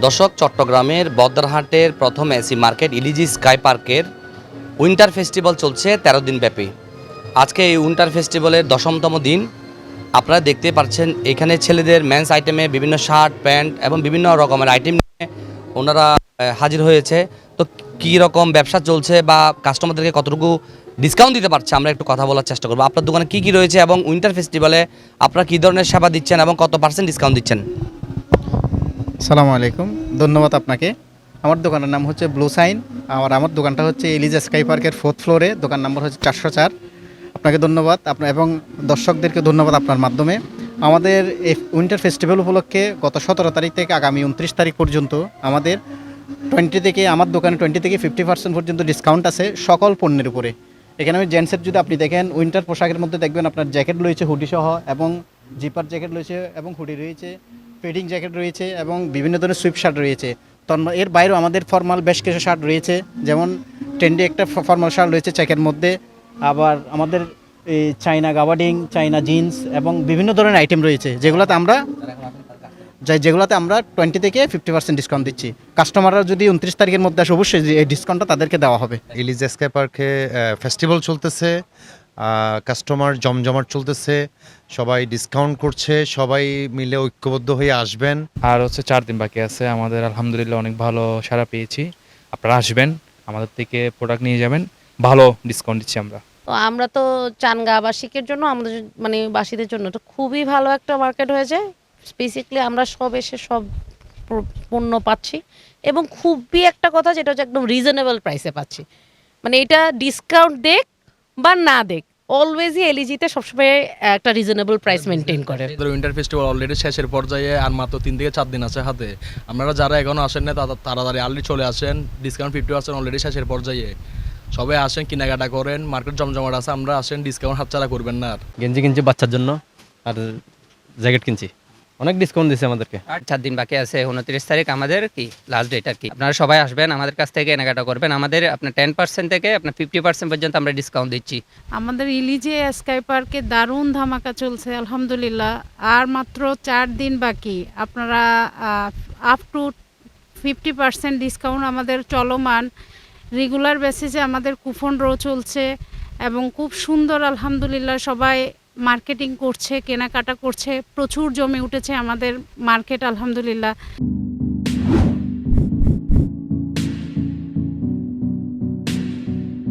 দর্শক, চট্টগ্রামের বদ্রহাটের প্রথম এসি মার্কেট, ইলিজি স্কাই পার্কের উইন্টার ফেস্টিভ্যাল চলছে তেরো দিন ব্যাপী। আজকে এই উইন্টার ফেস্টিভ্যালের দশমতম দিন। আপনারা দেখতে পাচ্ছেন, এখানে ছেলেদের মেন্স আইটেমে বিভিন্ন শার্ট, প্যান্ট এবং বিভিন্ন রকমের আইটেম নিয়ে ওনারা হাজির হয়েছে। তো কী রকম ব্যবসা চলছে বা কাস্টমারদেরকে কতটুকু ডিসকাউন্ট দিতে পারছে, আমরা একটু কথা বলার চেষ্টা করব। আপনার দোকানে কী কী রয়েছে এবং উইন্টার ফেস্টিভ্যালে আপনারা কী ধরনের সেবা দিচ্ছেন এবং কত পার্সেন্ট ডিসকাউন্ট দিচ্ছেন? সালামু আলাইকুম। ধন্যবাদ আপনাকে। আমার দোকানের নাম হচ্ছে ব্লু সাইন আর আমার দোকানটা হচ্ছে এলিজা স্কাই পার্কের ফোর্থ ফ্লোরে দোকান নাম্বার হচ্ছে চারশো চার। আপনাকে ধন্যবাদ। আপনার এবং দর্শকদেরকে ধন্যবাদ আপনার মাধ্যমে। আমাদের এই উইন্টার ফেস্টিভ্যাল উপলক্ষে গত সতেরো তারিখ থেকে আগামী উনত্রিশ তারিখ পর্যন্ত আমাদের টোয়েন্টি থেকে, আমার দোকানে টোয়েন্টি থেকে ফিফটি পার্সেন্ট পর্যন্ত ডিসকাউন্ট আছে সকল পণ্যের উপরে। এখানে আমি জেন্টসের যদি আপনি দেখেন উইন্টার পোশাকের মধ্যে দেখবেন আপনার জ্যাকেট রয়েছে হুডি সহ এবং জিপার জ্যাকেট রয়েছে এবং হুডি রয়েছে। ফিডিং জ্যাকেট রয়েছে এবং বিভিন্ন ধরনের সুইপ শার্ট রয়েছে। তন্ম- এর বাইরেও আমাদের ফর্মাল বেশ কিছু শার্ট রয়েছে। যেমন ট্রেন্ডি একটা ফর্মাল শার্ট রয়েছে চেকের মধ্যে। আবার আমাদের এই চাইনা গাবাডিং চাইনা জিন্স এবং বিভিন্ন ধরনের আইটেম রয়েছে, যেগুলোতে আমরা যাই যেগুলোতে আমরা টোয়েন্টি থেকে ফিফটি পার্সেন্ট ডিসকাউন্ট দিচ্ছি। কাস্টমাররা যদি উনত্রিশ তারিখের মধ্যে আসে, অবশ্যই এই ডিসকাউন্টটা তাদেরকে দেওয়া হবে। ইলিজ স্কাই পার্কে ফেস্টিভ্যাল চলতেছে। কাস্টমার জমজমাট চলতেছে সবাই ডিসকাউন্ট করছে সবাই মিলে ঐক্যবদ্ধ হয়ে আসবেন। আর হচ্ছে চার দিন বাকি আছে আমাদের আলহামদুলিল্লাহ অনেক ভালো সাড়া পেয়েছি। আপনারা আসবেন আমাদের থেকে প্রোডাক্ট নিয়ে যাবেন ভালো ডিসকাউন্ট দিচ্ছি আমরা। তো আমরা তো চানগা বাসিকের জন্য আমাদের মানে বাসীদের জন্য তো খুবই ভালো একটা মার্কেট হয়েছে। স্পেসিক্যালি আমরা সব এসে সব পণ্য পাচ্ছি এবং খুবই একটা কথা যেটা হচ্ছে একদম রিজনেবল প্রাইসে পাচ্ছি। মানে এটা ডিসকাউন্ট দেখ বা না দেখ অলওয়েজই এলিজিতে সবসময় একটা রিজনেবল প্রাইস মেনটেন করে। উইন্টার ফেস্টিভ্যাল অলরেডি শেষের পর্যায়ে আর মাত্র তিন থেকে চার দিন আছে হাতে। আপনারা যারা এখনও আসেন না তারা তাড়াতাড়ি আর্লি চলে আসেন। ডিসকাউন্ট ফিফটি পার্সেন্ট অলরেডি শেষের পর্যায়ে। সবাই আসেন কেনাকাটা করেন মার্কেট জমজমাট আছে আমরা আসেন ডিসকাউন্ট হাতছাড়া করবেন না আর। গেঞ্জি কিনছি বাচ্চার জন্য আর জ্যাকেট কিনছি। অনেক ডিসকাউন্ট দিছে আমাদেরকে। আর চার দিন বাকি আছে উনত্রিশ তারিখ আমাদের কি লাস্ট ডেট আর কি। আপনারা সবাই আসবেন আমাদের কাছ থেকে কেনাকাটা করবেন। আমাদের আপনার টেন পার্সেন্ট থেকে আপনার ফিফটি পার্সেন্ট পর্যন্ত আমরা ডিসকাউন্ট দিচ্ছি। আমাদের ইলিজে স্কাই পার্কে দারুণ ধামাকা চলছে আলহামদুলিল্লাহ। আর মাত্র চার দিন বাকি। আপনারা up to fifty percent discount আমাদের চলমান। রেগুলার বেসিসে আমাদের কুপন রো চলছে এবং খুব সুন্দর আলহামদুলিল্লাহ। সবাই মার্কেটিং করছে কেনাকাটা করছে প্রচুর জমে উঠেছে আমাদের মার্কেট আলহামদুলিল্লাহ।